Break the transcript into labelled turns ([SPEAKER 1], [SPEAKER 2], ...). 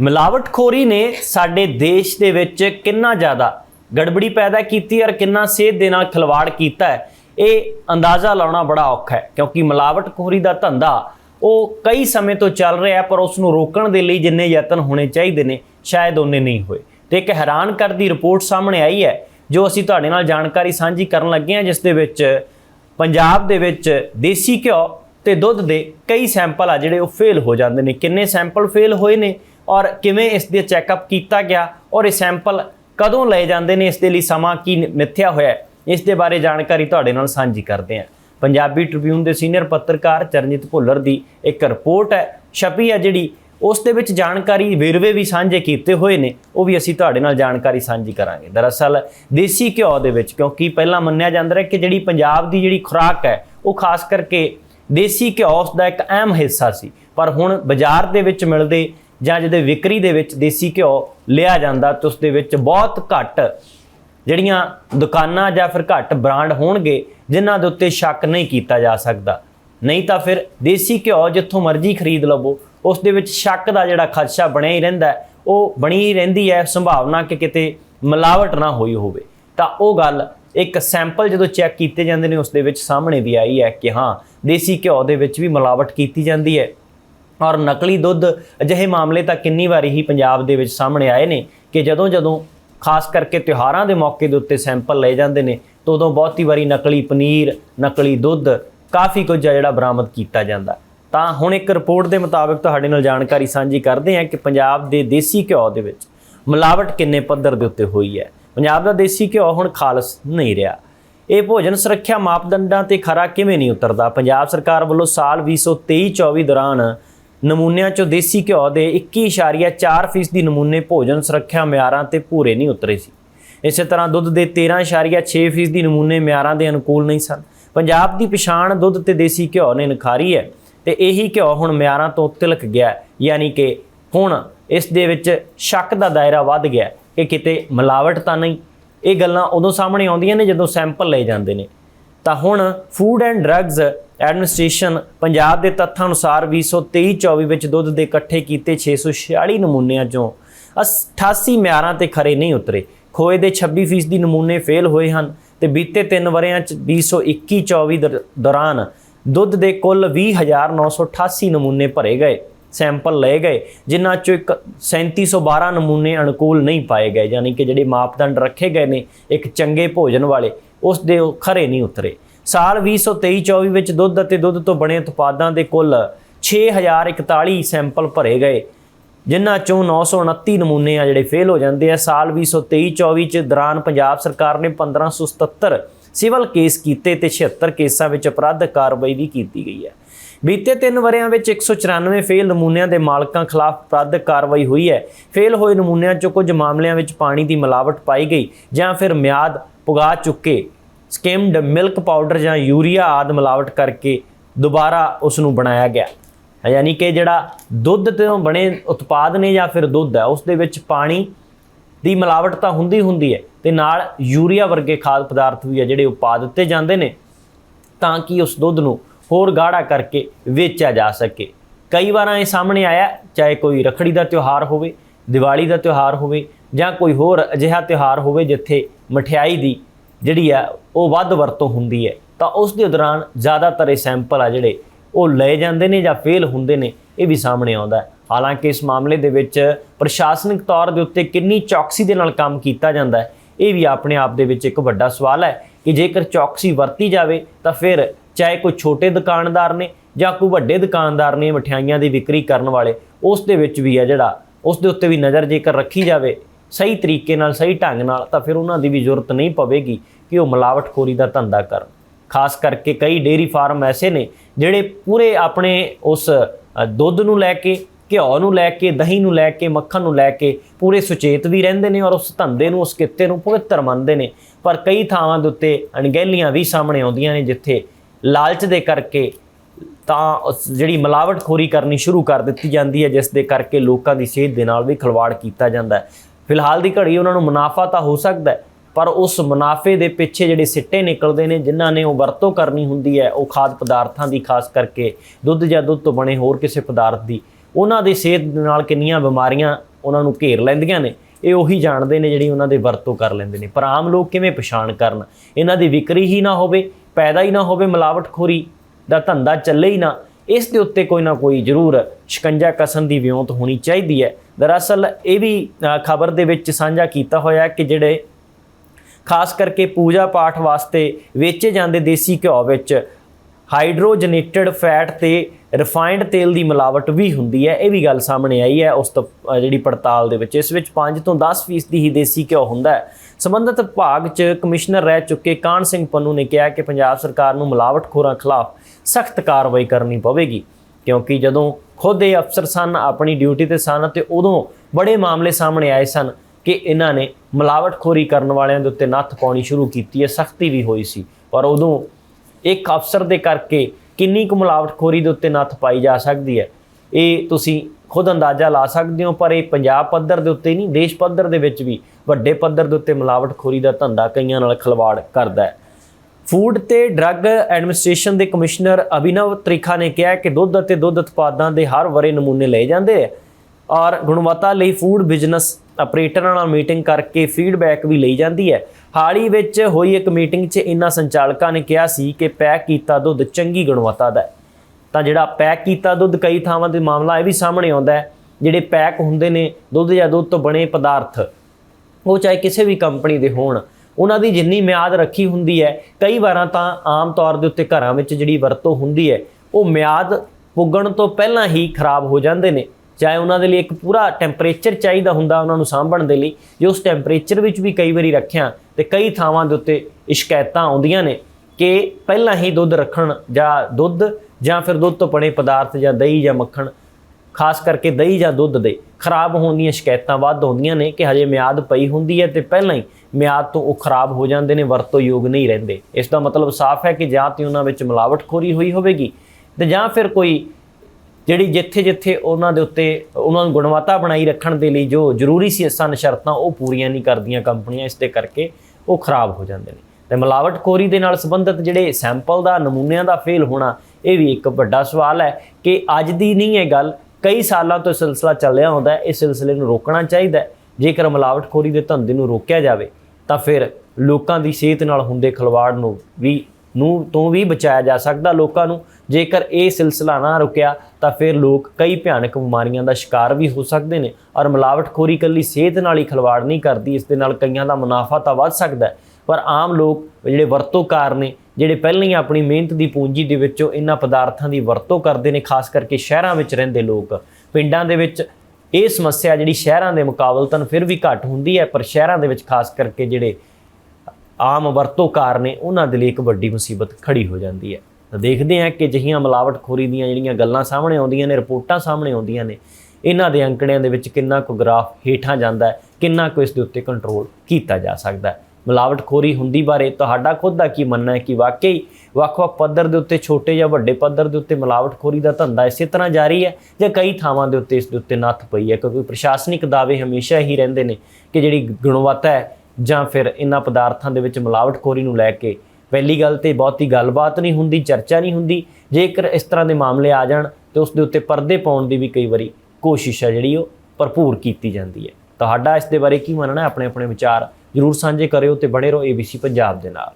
[SPEAKER 1] ਮਿਲਾਵਟਖੋਰੀ ਨੇ ਸਾਡੇ ਦੇਸ਼ ਦੇ ਵਿੱਚ ਕਿੰਨਾ ਜ਼ਿਆਦਾ ਗੜਬੜੀ ਪੈਦਾ ਕੀਤੀ ਔਰ ਕਿੰਨਾ ਸਿਹਤ ਦੇ ਨਾਲ ਖਿਲਵਾੜ ਕੀਤਾ ਹੈ, ਇਹ ਅੰਦਾਜ਼ਾ ਲਾਉਣਾ ਬੜਾ ਔਖਾ ਹੈ, ਕਿਉਂਕਿ ਮਿਲਾਵਟਖੋਰੀ ਦਾ ਧੰਦਾ ਉਹ ਕਈ ਸਮੇਂ ਤੋਂ ਚੱਲ ਰਿਹਾ, ਪਰ ਉਸ ਨੂੰ ਰੋਕਣ ਦੇ ਲਈ ਜਿੰਨੇ ਯਤਨ ਹੋਣੇ ਚਾਹੀਦੇ ਨੇ, ਸ਼ਾਇਦ ਉਹਨੇ ਨਹੀਂ ਹੋਏ। ਤੇ ਇੱਕ ਹੈਰਾਨ ਕਰਦੀ ਰਿਪੋਰਟ ਸਾਹਮਣੇ ਆਈ ਹੈ, ਜੋ ਅਸੀਂ ਤੁਹਾਡੇ ਨਾਲ ਜਾਣਕਾਰੀ ਸਾਂਝੀ ਕਰਨ ਲੱਗੇ ਹਾਂ, ਜਿਸ ਦੇ ਵਿੱਚ ਪੰਜਾਬ ਦੇ ਵਿੱਚ ਦੇਸੀ ਘਿਓ ਤੇ ਦੁੱਧ ਦੇ ਕਈ ਸੈਂਪਲ ਆ ਜਿਹੜੇ ਉਹ ਫੇਲ ਹੋ ਜਾਂਦੇ ਨੇ। ਕਿੰਨੇ ਸੈਂਪਲ ਫੇਲ ਹੋਏ ਨੇ? ਔਰ ਕਿਵੇਂ ਇਸ ਦੇ ਚੈੱਕਅਪ ਕੀਤਾ ਗਿਆ ਔਰ ਇਹ ਸੈਂਪਲ ਕਦੋਂ ਲਏ ਜਾਂਦੇ ਨੇ, ਇਸ ਦੇ ਲਈ ਸਮਾਂ ਕੀ ਮਿੱਥਿਆ ਹੋਇਆ ਹੈ, ਇਸ ਦੇ ਬਾਰੇ ਜਾਣਕਾਰੀ ਤੁਹਾਡੇ ਨਾਲ ਸਾਂਝੀ ਕਰਦੇ ਹਾਂ। ਪੰਜਾਬੀ ਟ੍ਰਿਬਿਊਨ ਦੇ ਸੀਨੀਅਰ ਪੱਤਰਕਾਰ ਚਰਨਜੀਤ ਭੁੱਲਰ ਦੀ ਇੱਕ ਰਿਪੋਰਟ ਹੈ, ਛਪੀ ਹੈ ਜਿਹੜੀ, ਉਸ ਦੇ ਵਿੱਚ ਜਾਣਕਾਰੀ ਵੇਰਵੇ ਵੀ ਸਾਂਝੇ ਕੀਤੇ ਹੋਏ ਨੇ, ਉਹ ਵੀ ਅਸੀਂ ਤੁਹਾਡੇ ਨਾਲ ਜਾਣਕਾਰੀ ਸਾਂਝੀ ਕਰਾਂਗੇ। ਦਰਅਸਲ, ਦੇਸੀ ਘਿਓ ਦੇ ਵਿੱਚ, ਕਿਉਂਕਿ ਪਹਿਲਾਂ ਮੰਨਿਆ ਜਾਂਦਾ ਹੈ ਕਿ ਜਿਹੜੀ ਪੰਜਾਬ ਦੀ ਜਿਹੜੀ ਖੁਰਾਕ ਹੈ, ਉਹ ਖਾਸ ਕਰਕੇ ਦੇਸੀ ਘਿਓ ਉਸ ਦਾ ਇੱਕ ਅਹਿਮ ਹਿੱਸਾ ਸੀ, ਪਰ ਹੁਣ ਬਾਜ਼ਾਰ ਦੇ ਵਿੱਚ ਮਿਲਦੇ ਜਾਂ ਜਿਹਦੇ ਵਿਕਰੀ ਦੇ ਵਿੱਚ ਦੇਸੀ ਘਿਓ ਲਿਆ ਜਾਂਦਾ ਤੇ ਉਸ ਦੇ ਵਿੱਚ ਬਹੁਤ ਘੱਟ ਜਿਹੜੀਆਂ ਦੁਕਾਨਾਂ ਜਾਂ ਫਿਰ ਘੱਟ ਬ੍ਰਾਂਡ ਹੋਣਗੇ, ਜਿਨ੍ਹਾਂ ਦੇ ਉੱਤੇ ਸ਼ੱਕ ਨਹੀਂ ਕੀਤਾ ਜਾ ਸਕਦਾ। ਨਹੀਂ ਤਾਂ ਫਿਰ ਦੇਸੀ ਘਿਓ ਜਿੱਥੋਂ ਮਰਜ਼ੀ ਖਰੀਦ ਲਵੋ ਉਸ ਦੇ ਵਿੱਚ ਸ਼ੱਕ ਦਾ ਜਿਹੜਾ ਖਦਸ਼ਾ ਬਣਿਆ ਹੀ ਰਹਿੰਦਾ ਉਹ ਬਣੀ ਹੀ ਰਹਿੰਦੀ ਹੈ, ਸੰਭਾਵਨਾ ਕਿ ਕਿਤੇ ਮਿਲਾਵਟ ਨਾ ਹੋਈ ਹੋਵੇ। ਤਾਂ ਉਹ ਗੱਲ ਇੱਕ ਸੈਂਪਲ ਜਦੋਂ ਚੈੱਕ ਕੀਤੇ ਜਾਂਦੇ ਨੇ ਉਸ ਦੇ ਵਿੱਚ ਸਾਹਮਣੇ ਵੀ ਆਈ ਹੈ ਕਿ ਹਾਂ, ਦੇਸੀ ਘਿਓ ਦੇ ਵਿੱਚ ਵੀ ਮਿਲਾਵਟ ਕੀਤੀ ਜਾਂਦੀ ਹੈ। ਔਰ ਨਕਲੀ ਦੁੱਧ ਅਜਿਹੇ ਮਾਮਲੇ ਤਾਂ ਕਿੰਨੀ ਵਾਰੀ ਹੀ ਪੰਜਾਬ ਦੇ ਵਿੱਚ ਸਾਹਮਣੇ ਆਏ ਨੇ ਕਿ ਜਦੋਂ ਜਦੋਂ ਖਾਸ ਕਰਕੇ ਤਿਉਹਾਰਾਂ ਦੇ ਮੌਕੇ ਦੇ ਉੱਤੇ ਸੈਂਪਲ ਲਏ ਜਾਂਦੇ ਨੇ ਤਾਂ ਉਦੋਂ ਬਹੁਤੀ ਵਾਰੀ ਨਕਲੀ ਪਨੀਰ, ਨਕਲੀ ਦੁੱਧ ਕਾਫੀ ਕੁਝ ਆ ਜਿਹੜਾ ਬਰਾਮਦ ਕੀਤਾ ਜਾਂਦਾ। ਤਾਂ ਹੁਣ ਇੱਕ ਰਿਪੋਰਟ ਦੇ ਮੁਤਾਬਕ ਤੁਹਾਡੇ ਨਾਲ ਜਾਣਕਾਰੀ ਸਾਂਝੀ ਕਰਦੇ ਹਾਂ ਕਿ ਪੰਜਾਬ ਦੇ ਦੇਸੀ ਘਿਓ ਦੇ ਵਿੱਚ ਮਿਲਾਵਟ ਕਿੰਨੇ ਪੱਧਰ ਦੇ ਉੱਤੇ ਹੋਈ ਹੈ। ਪੰਜਾਬ ਦਾ ਦੇਸੀ ਘਿਓ ਹੁਣ ਖਾਲਸ ਨਹੀਂ ਰਿਹਾ। ਇਹ ਭੋਜਨ ਸੁਰੱਖਿਆ ਮਾਪਦੰਡਾਂ ਤੇ ਖਰਾ ਕਿਵੇਂ ਨਹੀਂ ਉਤਰਦਾ? ਪੰਜਾਬ ਸਰਕਾਰ ਵੱਲੋਂ ਸਾਲ 2023-24 ਦੌਰਾਨ ਨਮੂਨਿਆਂ ਚੋਂ ਦੇਸੀ ਘਿਓ ਦੇ 21.4% ਦੀ ਨਮੂਨੇ ਭੋਜਨ ਸੁਰੱਖਿਆ ਮਿਆਰਾਂ ਤੇ ਪੂਰੇ ਨਹੀਂ ਉਤਰੇ ਸੀ। ਇਸੇ ਤਰ੍ਹਾਂ ਦੁੱਧ ਦੇ 13.6% ਦੀ ਨਮੂਨੇ ਮਿਆਰਾਂ ਦੇ ਅਨੁਕੂਲ ਨਹੀਂ ਸਨ। ਪੰਜਾਬ ਦੀ ਪਛਾਣ ਦੁੱਧ ਤੇ ਦੇਸੀ ਘਿਓ ਨੇ ਨਿਖਾਰੀ ਹੈ ਤੇ ਇਹੀ ਘਿਓ ਹੁਣ ਮਿਆਰਾਂ ਤੋਂ ਤਿਲਕ ਗਿਆ ਯਾਨੀ ਕਿ ਹੁਣ ਇਸ ਦੇ ਵਿੱਚ ਸ਼ੱਕ ਦਾ ਦਾਇਰਾ ਵੱਧ ਗਿਆ ਕਿ ਕਿਤੇ ਮਿਲਾਵਟ ਤਾਂ ਨਹੀਂ। ਇਹ ਗੱਲਾਂ ਉਦੋਂ ਸਾਹਮਣੇ ਆਉਂਦੀਆਂ ਨੇ ਜਦੋਂ ਸੈਂਪਲ ਲਏ ਜਾਂਦੇ ਨੇ। ਤਾਂ ਹੁਣ food and drugs administration Punjab ਦੇ ਤੱਥਾਂ ਅਨੁਸਾਰ 2023-24 ਵਿੱਚ ਦੁੱਧ ਦੇ ਇਕੱਠੇ ਕੀਤੇ 646 ਨਮੂਨਿਆਂ ਚੋਂ 88 ਮਿਆਰਾਂ ਤੇ ਖਰੇ ਨਹੀਂ ਉਤਰੇ। ਖੋਏ ਦੇ 26% ਦੀ ਨਮੂਨੇ ਫੇਲ ਹੋਏ ਹਨ ਤੇ ਬੀਤੇ 3 ਵਰਿਆਂ ਚ 2021-24 ਦਰ- ਦੌਰਾਨ ਦੁੱਧ ਦੇ ਕੁੱਲ 20988 ਨਮੂਨੇ ਭਰੇ ਗਏ, ਸੈਂਪਲ ਲਏ ਗਏ, ਜਿਨ੍ਹਾਂ ਚੋਂ ਇੱਕ 3712 ਨਮੂਨੇ ਅਨੁਕੂਲ ਨਹੀਂ ਪਾਏ ਗਏ, ਯਾਨੀ ਕਿ ਜਿਹੜੇ ਮਾਪਦੰਡ ਰੱਖੇ ਗਏ ਨੇ ਇੱਕ ਚੰਗੇ ਭੋਜਨ ਵਾਲੇ। ਉਸ ਦੇ ਉਹ ਖਰੇ ਨਹੀਂ ਉਤਰੇ। ਸਾਲ 2023-24 ਵਿੱਚ ਦੁੱਧ ਅਤੇ ਦੁੱਧ ਤੋਂ ਬਣੇ ਉਤਪਾਦਾਂ ਦੇ ਕੁੱਲ 6041 ਸੈਂਪਲ ਭਰੇ ਗਏ, ਜਿਨ੍ਹਾਂ ਚੋਂ 929 ਨਮੂਨੇ ਆ ਜਿਹੜੇ ਫੇਲ ਹੋ ਜਾਂਦੇ ਆ। ਸਾਲ 2023-24 ਚ ਦੌਰਾਨ ਪੰਜਾਬ ਸਰਕਾਰ ਨੇ 1577 ਸਿਵਲ ਕੇਸ ਕੀਤੇ ਤੇ 76 ਕੇਸਾਂ ਵਿੱਚ ਅਪਰਾਧਕ ਕਾਰਵਾਈ ਵੀ ਕੀਤੀ ਗਈ ਹੈ। ਬੀਤੇ 3 ਵਰਿਆਂ ਵਿੱਚ 194 ਫੇਲ ਨਮੂਨਿਆਂ ਦੇ ਮਾਲਕਾਂ ਖਿਲਾਫ ਅਪਰਾਧਕ ਕਾਰਵਾਈ ਹੋਈ ਹੈ। ਫੇਲ ਹੋਏ ਨਮੂਨਿਆਂ ਚੋਂ ਕੁਝ ਮਾਮਲਿਆਂ ਵਿੱਚ ਪਾਣੀ ਦੀ ਮਿਲਾਵਟ ਪਾਈ ਗਈ ਜਾਂ ਫਿਰ ਮਿਆਦ ਪੁਗਾ ਚੁੱਕੇ। ਸਕਿਮਡ ਮਿਲਕ ਪਾਊਡਰ ਜਾਂ ਯੂਰੀਆ ਆਦਿ ਮਿਲਾਵਟ ਕਰਕੇ ਦੁਬਾਰਾ ਉਸ ਨੂੰ ਬਣਾਇਆ ਗਿਆ। ਯਾਨੀ ਕਿ ਜਿਹੜਾ ਦੁੱਧ ਤੋਂ ਬਣੇ ਉਤਪਾਦ ਨੇ ਜਾਂ ਫਿਰ ਦੁੱਧ ਹੈ, ਉਸ ਦੇ ਵਿੱਚ ਪਾਣੀ ਦੀ ਮਿਲਾਵਟ ਤਾਂ ਹੁੰਦੀ ਹੁੰਦੀ ਹੈ ਤੇ ਨਾਲ ਯੂਰੀਆ ਵਰਗੇ ਖਾਦ ਪਦਾਰਥ ਵੀ ਆ ਜਿਹੜੇ ਉਹ ਪਾ ਦਿੱਤੇ ਜਾਂਦੇ ਨੇ, ਤਾਂ ਕਿ ਉਸ ਦੁੱਧ ਨੂੰ ਹੋਰ ਗਾੜਾ ਕਰਕੇ ਵੇਚਿਆ ਜਾ ਸਕੇ। ਕਈ ਵਾਰਾਂ ਇਹ ਸਾਹਮਣੇ ਆਇਆ, ਚਾਹੇ ਕੋਈ ਰਖੜੀ ਦਾ ਤਿਉਹਾਰ ਹੋਵੇ, ਦੀਵਾਲੀ ਦਾ ਤਿਉਹਾਰ ਹੋਵੇ ਜਾਂ ਕੋਈ ਹੋਰ ਅਜਿਹਾ ਤਿਉਹਾਰ ਹੋਵੇ ਜਿੱਥੇ ਮਠਿਆਈ ਦੀ ਜਿਹੜੀ ਆ, ਉਹ ਵੱਧ ਵਰਤੋਂ ਹੁੰਦੀ ਹੈ, ਤਾਂ ਉਸ ਦੇ ਦੌਰਾਨ ਜ਼ਿਆਦਾਤਰ ਇਹ ਸੈਂਪਲ ਆ ਜਿਹੜੇ ਉਹ ਲਏ ਜਾਂਦੇ ਨੇ ਜਾਂ ਫੇਲ ਹੁੰਦੇ ਨੇ, ਇਹ ਵੀ ਸਾਹਮਣੇ ਆਉਂਦਾ ਹੈ। ਹਾਲਾਂਕਿ ਇਸ ਮਾਮਲੇ ਦੇ ਵਿੱਚ ਪ੍ਰਸ਼ਾਸਨਿਕ ਤੌਰ ਦੇ ਉੱਤੇ ਕਿੰਨੀ ਚੌਕਸੀ ਦੇ ਨਾਲ ਕੰਮ ਕੀਤਾ ਜਾਂਦਾ ਹੈ, ਇਹ ਵੀ ਆਪਣੇ ਆਪ ਦੇ ਵਿੱਚ ਇੱਕ ਵੱਡਾ ਸਵਾਲ ਹੈ ਕਿ ਜੇਕਰ ਚੌਕਸੀ ਵਰਤੀ ਜਾਵੇ, ਤਾਂ ਫਿਰ ਚਾਹੇ ਕੋਈ ਛੋਟੇ ਦੁਕਾਨਦਾਰ ਨੇ ਜਾਂ ਕੋਈ ਵੱਡੇ ਦੁਕਾਨਦਾਰ ਨੇ ਮਠਿਆਈਆਂ ਦੀ ਵਿਕਰੀ ਕਰਨ ਵਾਲੇ, ਉਸ ਦੇ ਵਿੱਚ ਵੀ ਹੈ ਜਿਹੜਾ, ਉਸ ਦੇ ਉੱਤੇ ਵੀ ਨਜ਼ਰ ਜੇਕਰ ਰੱਖੀ ਜਾਵੇ ਸਹੀ ਤਰੀਕੇ ਨਾਲ, ਸਹੀ ਢੰਗ ਨਾਲ, ਤਾਂ ਫਿਰ ਉਹਨਾਂ ਦੀ ਵੀ ਜ਼ਰੂਰਤ ਨਹੀਂ ਪਵੇਗੀ ਕਿ ਉਹ ਮਿਲਾਵਟਖੋਰੀ ਦਾ ਧੰਦਾ ਕਰਨ। ਖਾਸ ਕਰਕੇ ਕਈ ਡੇਰੀ ਫਾਰਮ ਐਸੇ ਨੇ ਜਿਹੜੇ ਪੂਰੇ ਆਪਣੇ ਉਸ ਦੁੱਧ ਨੂੰ ਲੈ ਕੇ, ਘਿਓ ਨੂੰ ਲੈ ਕੇ, ਦਹੀਂ ਨੂੰ ਲੈ ਕੇ, ਮੱਖਣ ਨੂੰ ਲੈ ਕੇ ਪੂਰੇ ਸੁਚੇਤ ਵੀ ਰਹਿੰਦੇ ਨੇ ਔਰ ਉਸ ਧੰਦੇ ਨੂੰ, ਉਸ ਕਿੱਤੇ ਨੂੰ ਪਵਿੱਤਰ ਮੰਨਦੇ ਨੇ। ਪਰ ਕਈ ਥਾਵਾਂ ਦੇ ਉੱਤੇ ਅਣਗਹਿਲੀਆਂ ਵੀ ਸਾਹਮਣੇ ਆਉਂਦੀਆਂ ਨੇ ਜਿੱਥੇ ਲਾਲਚ ਦੇ ਕਰਕੇ ਤਾਂ ਉਸ ਜਿਹੜੀ ਮਿਲਾਵਟਖੋਰੀ ਕਰਨੀ ਸ਼ੁਰੂ ਕਰ ਦਿੱਤੀ ਜਾਂਦੀ ਹੈ, ਜਿਸ ਦੇ ਕਰਕੇ ਲੋਕਾਂ ਦੀ ਸਿਹਤ ਦੇ ਨਾਲ ਵੀ ਖਿਲਵਾੜ ਕੀਤਾ ਜਾਂਦਾ ਹੈ। ਫਿਲਹਾਲ ਦੀ ਘੜੀ ਉਹਨਾਂ ਨੂੰ ਮੁਨਾਫਾ ਤਾਂ ਹੋ ਸਕਦਾ ਹੈ, ਪਰ ਉਸ ਮੁਨਾਫੇ ਦੇ ਪਿੱਛੇ ਜਿਹੜੇ ਸਿੱਟੇ ਨਿਕਲਦੇ ਨੇ, ਜਿਨ੍ਹਾਂ ਨੇ ਉਹ ਵਰਤੋਂ ਕਰਨੀ ਹੁੰਦੀ ਹੈ, ਉਹ ਖਾਦ ਪਦਾਰਥਾਂ ਦੀ, ਖਾਸ ਕਰਕੇ ਦੁੱਧ ਜਾਂ ਦੁੱਧ ਤੋਂ ਬਣੇ ਹੋਰ ਕਿਸੇ ਪਦਾਰਥ ਦੀ। ਉਹਨਾਂ ਦੇ ਸਿਹਤ ਨਾਲ ਕਿੰਨੀਆਂ ਬਿਮਾਰੀਆਂ ਉਹਨਾਂ ਨੂੰ ਘੇਰ ਲੈਂਦੀਆਂ ਨੇ, ਇਹ ਉਹੀ ਜਾਣਦੇ ਨੇ ਜਿਹੜੀ ਉਹਨਾਂ ਦੇ ਵਰਤੋਂ ਕਰ ਲੈਂਦੇ ਨੇ। ਪਰ ਆਮ ਲੋਕ ਕਿਵੇਂ ਪਛਾਣ ਕਰਨ? ਇਹਨਾਂ ਦੀ ਵਿਕਰੀ ਹੀ ਨਾ ਹੋਵੇ, ਪੈਦਾ ਹੀ ਨਾ ਹੋਵੇ, ਮਿਲਾਵਟਖੋਰੀ ਦਾ ਧੰਦਾ ਚੱਲੇ ਹੀ ਨਾ ਇਸ ਦੇ ਉੱਤੇ ਕੋਈ ਨਾ ਕੋਈ ਜ਼ਰੂਰ ਸ਼ਿਕੰਜਾ ਕਸਣ ਦੀ ਵਿਉਂਤ ਹੋਣੀ ਚਾਹੀਦੀ ਹੈ। ਦਰਅਸਲ ਇਹ ਵੀ ਖਬਰ ਦੇ ਵਿੱਚ ਸਾਂਝਾ ਕੀਤਾ ਹੋਇਆ ਕਿ ਜਿਹੜੇ ਖਾਸ ਕਰਕੇ ਪੂਜਾ ਪਾਠ ਵਾਸਤੇ ਵੇਚੇ ਜਾਂਦੇ ਦੇਸੀ ਘਿਓ ਵਿੱਚ ਹਾਈਡਰੋਜਨੇਟਡ ਫੈਟ ਤੇ ਰਿਫਾਈਨਡ ਤੇਲ ਦੀ ਮਿਲਾਵਟ ਵੀ ਹੁੰਦੀ ਹੈ। ਇਹ ਵੀ ਗੱਲ ਸਾਹਮਣੇ ਆਈ ਹੈ। ਉਸ ਤੋਂ ਜਿਹੜੀ ਪੜਤਾਲ ਦੇ ਵਿੱਚ ਇਸ ਵਿੱਚ 5 ਤੋਂ 10% ਫੀਸਦੀ ਹੀ ਦੇਸੀ ਘਿਓ ਹੁੰਦਾ ਹੈ। ਸੰਬੰਧਿਤ ਵਿਭਾਗ 'ਚ ਕਮਿਸ਼ਨਰ ਰਹਿ ਚੁੱਕੇ ਕਾਨ ਸਿੰਘ ਪੰਨੂ ਨੇ ਕਿਹਾ ਕਿ ਪੰਜਾਬ ਸਰਕਾਰ ਨੂੰ ਮਿਲਾਵਟਖੋਰਾਂ ਖਿਲਾਫ ਸਖਤ ਕਾਰਵਾਈ ਕਰਨੀ ਪਵੇਗੀ। ਕਿਉਂਕਿ ਜਦੋਂ ਖੁਦ ਇਹ ਅਫਸਰ ਸਨ, ਆਪਣੀ ਡਿਊਟੀ ਤੇ ਸਨ ਤੇ ਉਦੋਂ ਬੜੇ ਮਾਮਲੇ ਸਾਹਮਣੇ ਆਏ ਸਨ ਕਿ ਇਹਨਾਂ ਨੇ ਮਿਲਾਵਟਖੋਰੀ ਕਰਨ ਵਾਲਿਆਂ ਦੇ ਉੱਤੇ ਨੱਥ ਪਾਉਣੀ ਸ਼ੁਰੂ ਕੀਤੀ ਹੈ, ਸਖਤੀ ਵੀ ਹੋਈ ਸੀ। ਪਰ ਉਦੋਂ ਇੱਕ ਅਫਸਰ ਦੇ ਕਰਕੇ ਕਿੰਨੀ ਕੁ ਮਿਲਾਵਟਖੋਰੀ ਦੇ ਉੱਤੇ ਨੱਥ ਪਾਈ ਜਾ ਸਕਦੀ ਹੈ, ਇਹ ਤੁਸੀਂ ਖੁਦ ਅੰਦਾਜ਼ਾ ਲਾ ਸਕਦੇ ਹੋ, ਪਰ ਇਹ ਪੰਜਾਬ ਪੱਧਰ ਦੇ ਉੱਤੇ ਨਹੀਂ, ਦੇਸ਼ ਪੱਧਰ ਦੇ ਵਿੱਚ ਵੀ ਵੱਡੇ ਪੱਧਰ ਦੇ ਉੱਤੇ ਮਿਲਾਵਟਖੋਰੀ ਦਾ ਧੰਦਾ ਕਈਆਂ ਨਾਲ ਖਿਲਵਾੜ ਕਰਦਾ ਹੈ। ਫੂਡ ਤੇ ਡਰੱਗ ਐਡਮਿਨਿਸਟ੍ਰੇਸ਼ਨ ਦੇ ਕਮਿਸ਼ਨਰ ਅਭਿਨਵ ਤ੍ਰਿਖਾ ਨੇ ਕਿਹਾ ਕਿ ਦੁੱਧ ਅਤੇ ਦੁੱਧ ਉਤਪਾਦਾਂ ਦੇ ਹਰ ਵਰੇ ਨਮੂਨੇ ਲਏ ਜਾਂਦੇ ਹੈ ਔਰ ਗੁਣਵੱਤਾ ਲਈ ਫੂਡ ਬਿਜ਼ਨਸ ਆਪਰੇਟਰਾਂ ਨਾਲ ਮੀਟਿੰਗ ਕਰਕੇ ਫੀਡਬੈਕ ਵੀ ਲਈ ਜਾਂਦੀ ਹੈ। ਹਾਲ ਹੀ ਵਿੱਚ ਹੋਈ ਇੱਕ ਮੀਟਿੰਗ 'ਚ ਇਹਨਾਂ ਸੰਚਾਲਕਾਂ ਨੇ ਕਿਹਾ ਸੀ ਕਿ ਪੈਕ ਕੀਤਾ ਦੁੱਧ ਚੰਗੀ ਗੁਣਵੱਤਾ ਦਾ ਹੈ। ਤਾਂ ਜਿਹੜਾ ਪੈਕ ਕੀਤਾ ਦੁੱਧ ਕਈ ਥਾਵਾਂ ਤੇ ਮਾਮਲਾ ਇਹ ਵੀ ਸਾਹਮਣੇ ਆਉਂਦਾ ਹੈ, ਜਿਹੜੇ ਪੈਕ ਹੁੰਦੇ ਨੇ ਦੁੱਧ ਜਾਂ ਦੁੱਧ ਤੋਂ ਬਣੇ ਪਦਾਰਥ, ਉਹ ਚਾਹੇ ਕਿਸੇ ਵੀ ਕੰਪਨੀ ਦੇ ਹੋਣ ਉਹਨਾਂ ਦੀ ਜਿੰਨੀ ਮਿਆਦ ਰੱਖੀ ਹੁੰਦੀ ਹੈ, ਕਈ ਵਾਰਾਂ ਤਾਂ ਆਮ ਤੌਰ ਦੇ ਉੱਤੇ ਘਰਾਂ ਵਿੱਚ ਜਿਹੜੀ ਵਰਤੋਂ ਹੁੰਦੀ ਹੈ, ਉਹ ਮਿਆਦ ਪੁੱਗਣ ਤੋਂ ਪਹਿਲਾਂ ਹੀ ਖਰਾਬ ਹੋ ਜਾਂਦੇ ਨੇ। ਚਾਹੇ ਉਹਨਾਂ ਦੇ ਲਈ ਇੱਕ ਪੂਰਾ ਟੈਂਪਰੇਚਰ ਚਾਹੀਦਾ ਹੁੰਦਾ ਉਹਨਾਂ ਨੂੰ ਸਾਂਭਣ ਦੇ ਲਈ, ਜੇ ਉਸ ਟੈਂਪਰੇਚਰ ਵਿੱਚ ਵੀ ਕਈ ਵਾਰੀ ਰੱਖਿਆ, ਤੇ ਕਈ ਥਾਵਾਂ ਦੇ ਉੱਤੇ ਸ਼ਿਕਾਇਤਾਂ ਆਉਂਦੀਆਂ ਨੇ ਕਿ ਪਹਿਲਾਂ ਹੀ ਦੁੱਧ ਰੱਖਣ ਜਾਂ ਦੁੱਧ ਜਾਂ ਫਿਰ ਦੁੱਧ ਤੋਂ ਬਣੇ ਪਦਾਰਥ ਜਾਂ ਦਹੀਂ ਜਾਂ ਮੱਖਣ ਖਾਸ ਕਰਕੇ ਦਹੀਂ ਜਾਂ ਦੁੱਧ ਦੇ। ਖਰਾਬ ਹੋਣ ਦੀਆਂ ਸ਼ਿਕਾਇਤਾਂ ਵੱਧ ਆਉਂਦੀਆਂ ਨੇ ਕਿ ਹਜੇ ਮਿਆਦ ਪਈ ਹੁੰਦੀ ਹੈ ਤੇ ਪਹਿਲਾਂ ਹੀ ਮਿਆਦ ਤੋਂ ਉਹ ਖਰਾਬ ਹੋ ਜਾਂਦੇ ਨੇ, ਵਰਤੋਂ ਯੋਗ ਨਹੀਂ ਰਹਿੰਦੇ। ਇਸ ਦਾ ਮਤਲਬ ਸਾਫ਼ ਹੈ ਕਿ ਜਾਂ ਤੇ ਉਹਨਾਂ ਵਿੱਚ ਮਿਲਾਵਟਖੋਰੀ ਹੋਈ ਹੋਵੇਗੀ ਤੇ ਜਾਂ ਫਿਰ ਕੋਈ ਜਿਹੜੀ ਜਿੱਥੇ ਜਿੱਥੇ ਉਹਨਾਂ ਦੇ ਉੱਤੇ ਉਹਨਾਂ ਨੂੰ ਗੁਣਵੱਤਾ ਬਣਾਈ ਰੱਖਣ ਦੇ ਲਈ ਜੋ ਜ਼ਰੂਰੀ ਸੀ ਸਨ ਸ਼ਰਤਾਂ ਉਹ ਪੂਰੀਆਂ ਨਹੀਂ ਕਰਦੀਆਂ ਕੰਪਨੀਆਂ, ਇਸ ਦੇ ਕਰਕੇ ਉਹ ਖਰਾਬ ਹੋ ਜਾਂਦੇ ਨੇ। ਤੇ ਮਿਲਾਵਟਖੋਰੀ ਦੇ ਨਾਲ ਸੰਬੰਧਿਤ ਜਿਹੜੇ ਸੈਂਪਲ ਦਾ, ਨਮੂਨਿਆਂ ਦਾ ਫੇਲ ਹੋਣਾ, ਇਹ ਵੀ ਇੱਕ ਵੱਡਾ ਸਵਾਲ ਹੈ ਕਿ ਅੱਜ ਦੀ ਨਹੀਂ ਇਹ ਗੱਲ ਕਈ ਸਾਲਾਂ ਤੋਂ ਇਹ ਸਿਲਸਿਲਾ ਚੱਲਿਆ ਹੁੰਦਾ ਹੈ, ਇਸ ਸਿਲਸਿਲੇ ਨੂੰ ਰੋਕਣਾ ਚਾਹੀਦਾ ਹੈ। ਜੇਕਰ ਮਿਲਾਵਟਖੋਰੀ ਦੇ ਧੰਦੇ ਨੂੰ ਰੋਕਿਆ ਜਾਵੇ, ਤਾਂ ਫਿਰ ਲੋਕਾਂ ਦੀ ਸਿਹਤ ਨਾਲ ਹੁੰਦੇ ਖਿਲਵਾੜ ਨੂੰ ਵੀ, ਨੂੰ ਤੋਂ ਵੀ ਬਚਾਇਆ ਜਾ ਸਕਦਾ ਲੋਕਾਂ ਨੂੰ। ਜੇਕਰ ਇਹ ਸਿਲਸਿਲਾ ਨਾ ਰੁਕਿਆ, ਤਾਂ ਫਿਰ ਲੋਕ ਕਈ ਭਿਆਨਕ ਬਿਮਾਰੀਆਂ ਦਾ ਸ਼ਿਕਾਰ ਵੀ ਹੋ ਸਕਦੇ ਨੇ ਔਰ ਮਿਲਾਵਟਖੋਰੀ ਇਕੱਲੀ ਸਿਹਤ ਨਾਲ ਹੀ ਖਿਲਵਾੜ ਨਹੀਂ ਕਰਦੀ, ਇਸ ਦੇ ਨਾਲ ਕਈਆਂ ਦਾ ਮੁਨਾਫਾ ਤਾਂ ਵੱਧ ਸਕਦਾ ਪਰ ਆਮ ਲੋਕ ਜਿਹੜੇ ਵਰਤੋਂਕਾਰ ਨੇ ਜਿਹੜੇ ਪਹਿਲਾਂ ਹੀ ਆਪਣੀ ਮਿਹਨਤ ਦੀ ਪੂੰਜੀ ਦੇ ਵਿੱਚੋਂ ਇਹਨਾਂ ਪਦਾਰਥਾਂ ਦੀ ਵਰਤੋਂ ਕਰਦੇ ਨੇ, ਖਾਸ ਕਰਕੇ ਸ਼ਹਿਰਾਂ ਵਿੱਚ ਰਹਿੰਦੇ ਲੋਕ। ਪਿੰਡਾਂ ਦੇ ਵਿੱਚ ਇਹ ਸਮੱਸਿਆ ਜਿਹੜੀ ਸ਼ਹਿਰਾਂ ਦੇ ਮੁਕਾਬਲਤਨ ਫਿਰ ਵੀ ਘੱਟ ਹੁੰਦੀ ਹੈ, ਪਰ ਸ਼ਹਿਰਾਂ ਦੇ ਵਿੱਚ ਖਾਸ ਕਰਕੇ ਜਿਹੜੇ ਆਮ ਵਰਤੋਂਕਾਰ ਨੇ, ਉਹਨਾਂ ਦੇ ਲਈ ਇੱਕ ਵੱਡੀ ਮੁਸੀਬਤ ਖੜੀ ਹੋ ਜਾਂਦੀ ਹੈ। ਤਾਂ ਦੇਖਦੇ ਹਾਂ ਕਿ ਜਹੀਆਂ ਮਿਲਾਵਟਖੋਰੀ ਦੀਆਂ ਜਿਹੜੀਆਂ ਗੱਲਾਂ ਸਾਹਮਣੇ ਆਉਂਦੀਆਂ ਨੇ, ਰਿਪੋਰਟਾਂ ਸਾਹਮਣੇ ਆਉਂਦੀਆਂ ਨੇ, ਇਹਨਾਂ ਦੇ ਅੰਕੜਿਆਂ ਦੇ ਵਿੱਚ ਕਿੰਨਾ ਕੁ ਗ੍ਰਾਫ ਹੇਠਾਂ ਜਾਂਦਾ ਹੈ, ਕਿੰਨਾ ਕੁ ਇਸ ਦੇ ਉੱਤੇ ਕੰਟਰੋਲ ਕੀਤਾ ਜਾ ਸਕਦਾ ਹੈ। ਮਿਲਾਵਟਖੋਰੀ ਹੁੰਦੀ ਬਾਰੇ ਤੁਹਾਡਾ ਖੁਦ ਦਾ ਕੀ ਮੰਨਣਾ ਹੈ ਕਿ ਵਾਕਈ ਵੱਖ-ਵੱਖ ਪੱਧਰ ਦੇ ਉੱਤੇ ਛੋਟੇ ਜਾਂ ਵੱਡੇ ਪੱਧਰ ਦੇ ਉੱਤੇ ਮਿਲਾਵਟਖੋਰੀ ਦਾ ਧੰਦਾ ਇਸੇ ਤਰ੍ਹਾਂ ਜਾਰੀ ਹੈ ਜਾਂ ਕਈ ਥਾਵਾਂ ਦੇ ਉੱਤੇ ਇਸ ਦੇ ਉੱਤੇ ਨੱਥ ਪਈ ਹੈ? ਕਿਉਂਕਿ ਪ੍ਰਸ਼ਾਸਨਿਕ ਦਾਅਵੇ ਹਮੇਸ਼ਾ ਹੀ ਰਹਿੰਦੇ ਨੇ ਕਿ ਜਿਹੜੀ ਗੁਣਵੱਤਾ ਹੈ ਜਾਂ ਫਿਰ ਇਹਨਾਂ ਪਦਾਰਥਾਂ ਦੇ ਵਿੱਚ ਮਿਲਾਵਟਖੋਰੀ ਨੂੰ ਲੈ ਕੇ ਪਹਿਲੀ ਗੱਲ ਤੇ ਬਹੁਤੀ ਗੱਲਬਾਤ ਨਹੀਂ ਹੁੰਦੀ, ਚਰਚਾ ਨਹੀਂ ਹੁੰਦੀ। ਜੇਕਰ ਇਸ ਤਰ੍ਹਾਂ ਦੇ ਮਾਮਲੇ ਆ ਜਾਣ ਤੇ ਉਸ ਦੇ ਉੱਤੇ ਪਰਦੇ ਪਾਉਣ ਦੀ ਵੀ ਕਈ ਵਾਰੀ ਕੋਸ਼ਿਸ਼ ਹੈ ਜਿਹੜੀ ਉਹ ਭਰਪੂਰ ਕੀਤੀ ਜਾਂਦੀ ਹੈ। ਤੁਹਾਡਾ ਇਸ ਦੇ ਬਾਰੇ ਕੀ ਮੰਨਣਾ ਹੈ? ਆਪਣੇ ਆਪਣੇ ਵਿਚਾਰ ਜਰੂਰ ਸਾਂਝੇ ਕਰਿਓ ਤੇ ਬਣੇ ਰਹੋ ABC ਪੰਜਾਬ ਦੇ ਨਾਲ।